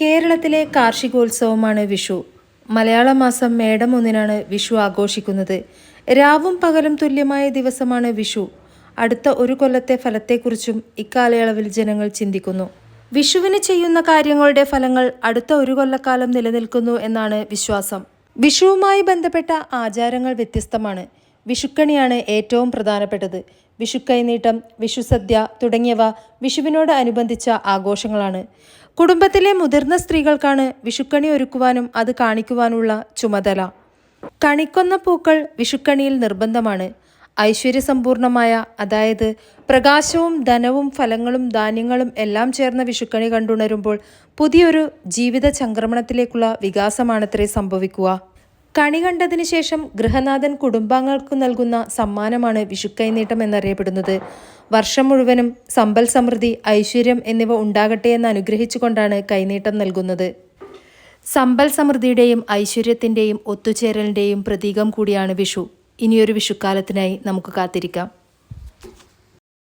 കേരളത്തിലെ കാർഷികോത്സവമാണ് വിഷു. മലയാള മാസം മേടം ഒന്നിനാണ് വിഷു ആഘോഷിക്കുന്നത്. രാവും പകലും തുല്യമായ ദിവസമാണ് വിഷു. അടുത്ത ഒരു കൊല്ലത്തെ ഫലത്തെക്കുറിച്ചും ഇക്കാലയളവിൽ ജനങ്ങൾ ചിന്തിക്കുന്നു. വിഷുവിന് ചെയ്യുന്ന കാര്യങ്ങളുടെ ഫലങ്ങൾ അടുത്ത ഒരു കൊല്ലക്കാലം നിലനിൽക്കുന്നു എന്നാണ് വിശ്വാസം. വിഷുവുമായി ബന്ധപ്പെട്ട ആചാരങ്ങൾ വ്യത്യസ്തമാണ്. വിഷുക്കണിയാണ് ഏറ്റവും പ്രധാനപ്പെട്ടത്. വിഷുക്കൈനീട്ടം വിഷുസദ്യ തുടങ്ങിയവ വിഷുവിനോട് അനുബന്ധിച്ച ആഘോഷങ്ങളാണ്. കുടുംബത്തിലെ മുതിർന്ന സ്ത്രീകൾക്കാണ് വിഷുക്കണി ഒരുക്കുവാനും അത് കാണിക്കുവാനുള്ള ചുമതല. കണിക്കൊന്ന പൂക്കൾ വിഷുക്കണിയിൽ നിർബന്ധമാണ്. ഐശ്വര്യസമ്പൂർണമായ അതായത് പ്രകാശവും ധനവും ഫലങ്ങളും ധാന്യങ്ങളും എല്ലാം ചേർന്ന വിഷുക്കണി കണ്ടുണരുമ്പോൾ പുതിയൊരു ജീവിത ചംക്രമണത്തിലേക്കുള്ള വികാസമാണത്രേ സംഭവിക്കുക. കണി കണ്ടതിന് ശേഷം ഗൃഹനാഥൻ കുടുംബാംഗങ്ങൾക്ക് നൽകുന്ന സമ്മാനമാണ് വിഷുക്കൈനീട്ടം എന്നറിയപ്പെടുന്നത്. വർഷം മുഴുവനും സമ്പൽ സമൃദ്ധി ഐശ്വര്യം എന്നിവ ഉണ്ടാകട്ടെ എന്ന് അനുഗ്രഹിച്ചുകൊണ്ടാണ് കൈനീട്ടം നൽകുന്നത്. സമ്പൽ സമൃദ്ധിയുടെയും ഐശ്വര്യത്തിന്റെയും ഒത്തുചേരലിന്റെയും പ്രതീകം കൂടിയാണ് വിഷു. ഇനിയൊരു വിഷുക്കാലത്തിനായി നമുക്ക് കാത്തിരിക്കാം.